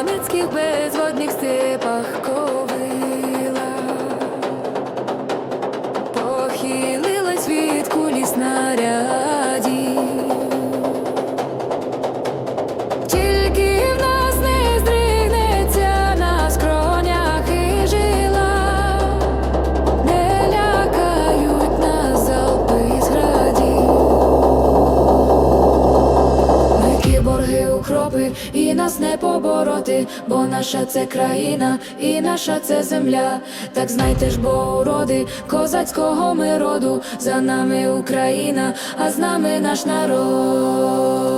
коротких безводних степах ковила, похилилась від кулі снарядів. І нас не побороти, бо наша це країна, і наша це земля. Так знайте ж, бо уроди козацького ми роду, за нами Україна, а з нами наш народ.